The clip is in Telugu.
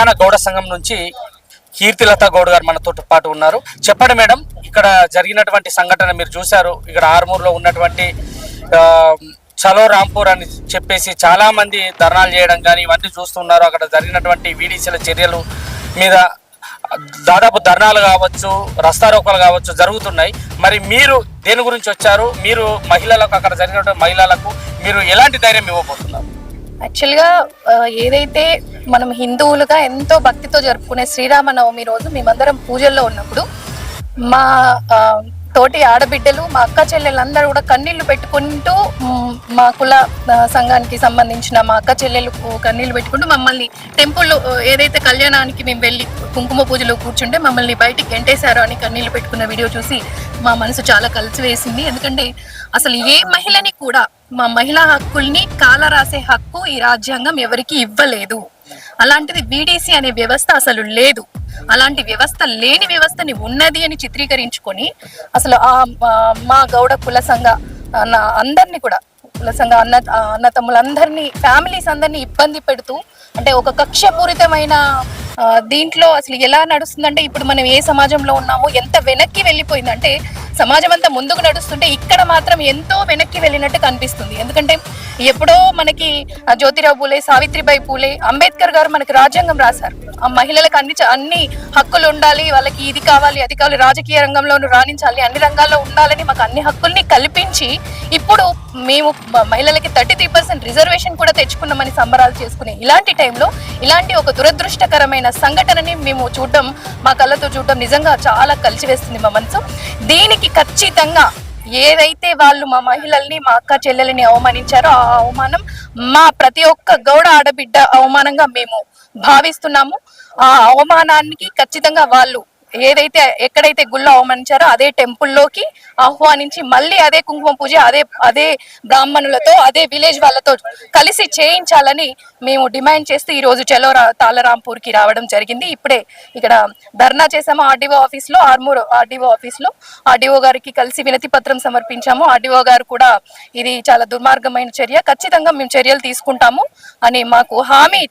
తెలంగాణ గౌడ సంఘం నుంచి కీర్తిలత గౌడ్ గారు మనతో పాటు ఉన్నారు. చెప్పండి మేడం ఇక్కడ జరిగినటువంటి సంఘటన మీరు చూశారు. ఇక్కడ ఆర్మూర్లో ఉన్నటువంటి చలో రాంపూర్ అని చెప్పేసి చాలామంది ధర్నాలు చేయడం కానీ ఇవన్నీ చూస్తున్నారు. అక్కడ జరిగినటువంటి వీడీసీల చర్యలు మీద దాదాపు ధర్నాలు కావచ్చు రస్తారోకలు కావచ్చు జరుగుతున్నాయి. మరి మీరు దేని గురించి వచ్చారు? మీరు మహిళలకు అక్కడ జరిగినటువంటి మహిళలకు మీరు ఎలాంటి ధైర్యం ఇవ్వబోతున్నారు? యాక్చువల్గా ఏదైతే మనం హిందువులుగా ఎంతో భక్తితో జరుపుకునే శ్రీరామనవమి రోజు మేమందరం పూజల్లో ఉన్నప్పుడు మా తోటి ఆడబిడ్డలు మా అక్క చెల్లెలందరూ కూడా కన్నీళ్ళు పెట్టుకుంటూ మా కుల సంఘానికి సంబంధించిన మా అక్క చెల్లెలకు కన్నీళ్ళు పెట్టుకుంటూ మమ్మల్ని టెంపుల్లో ఏదైతే కళ్యాణానికి మేము వెళ్ళి కుంకుమ పూజలో కూర్చుంటే మమ్మల్ని బయటికి గెంటేశారో అని కన్నీళ్ళు పెట్టుకున్న వీడియో చూసి మా మనసు చాలా కలిసి వేసింది. ఎందుకంటే అసలు ఏ మహిళని కూడా మా మహిళా హక్కుల్ని కాల రాసే హక్కు ఈ రాజ్యాంగం ఎవరికి ఇవ్వలేదు. అలాంటిది బీడీసీ అనే వ్యవస్థ అసలు లేదు. అలాంటి వ్యవస్థ లేని వ్యవస్థని ఉన్నది అని చిత్రీకరించుకొని అసలు ఆ మా గౌడ కుల సంఘ అందరినీ కూడా కుల సంఘ అన్న అన్న తమ్ములందరినీ ఫ్యామిలీస్ అందరినీ ఇబ్బంది పెడుతూ అంటే ఒక కక్షపూరితమైన దీంట్లో అసలు ఎలా నడుస్తుందంటే ఇప్పుడు మనం ఏ సమాజంలో ఉన్నామో ఎంత వెనక్కి వెళ్ళిపోయిందంటే సమాజం అంతా ముందుకు నడుస్తుంటే ఇక్కడ మాత్రం ఎంతో వెనక్కి వెళ్ళినట్టు కనిపిస్తుంది. ఎందుకంటే ఎప్పుడో మనకి జ్యోతిరావు పూలే సావిత్రిబాయి పూలే అంబేద్కర్ గారు మనకి రాజ్యాంగం రాశారు. ఆ మహిళలకు అన్ని అన్ని హక్కులు ఉండాలి వాళ్ళకి ఇది కావాలి అది కావాలి రాజకీయ రంగంలోనూ రాణించాలి అన్ని రంగాల్లో ఉండాలని మాకు అన్ని హక్కుల్ని కల్పించి ఇప్పుడు మేము మహిళలకి థర్టీ త్రీ పర్సెంట్ రిజర్వేషన్ కూడా తెచ్చుకున్నామని సంబరాలు చేసుకునే ఇలాంటి టైంలో ఇలాంటి ఒక దురదృష్టకరమైన సంఘటనని మేము చూడడం మా కళ్ళతో చూడడం నిజంగా చాలా కలిసివేస్తుంది మా మనసు. దీనికి ఖచ్చితంగా ఏదైతే వాళ్ళు మా మహిళల్ని మా అక్క చెల్లెలని అవమానించారో ఆ అవమానం మా ప్రతి ఒక్క గౌడ ఆడబిడ్డ అవమానంగా మేము భావిస్తున్నాము. ఆ అవమానానికి ఖచ్చితంగా వాళ్ళు ఏదైతే ఎక్కడైతే గుళ్ళో అవమానించారో అదే టెంపుల్లోకి ఆహ్వానించి మళ్ళీ అదే కుంకుమ పూజ అదే అదే బ్రాహ్మణులతో అదే విలేజ్ వాళ్ళతో కలిసి చేయించాలని మేము డిమాండ్ చేస్తూ ఈరోజు చెలో తాలరాంపూర్కి రావడం జరిగింది. ఇప్పుడే ఇక్కడ ధర్నా చేసాము ఆర్డీఓ ఆఫీస్లో ఆర్మూర్ ఆర్డీఓ ఆఫీస్లో. ఆర్డీఓ గారికి కలిసి వినతి పత్రం సమర్పించాము. ఆర్డీఓ గారు కూడా ఇది చాలా దుర్మార్గమైన చర్య. ఖచ్చితంగా మేము చర్యలు తీసుకుంటాము అని మాకు హామీ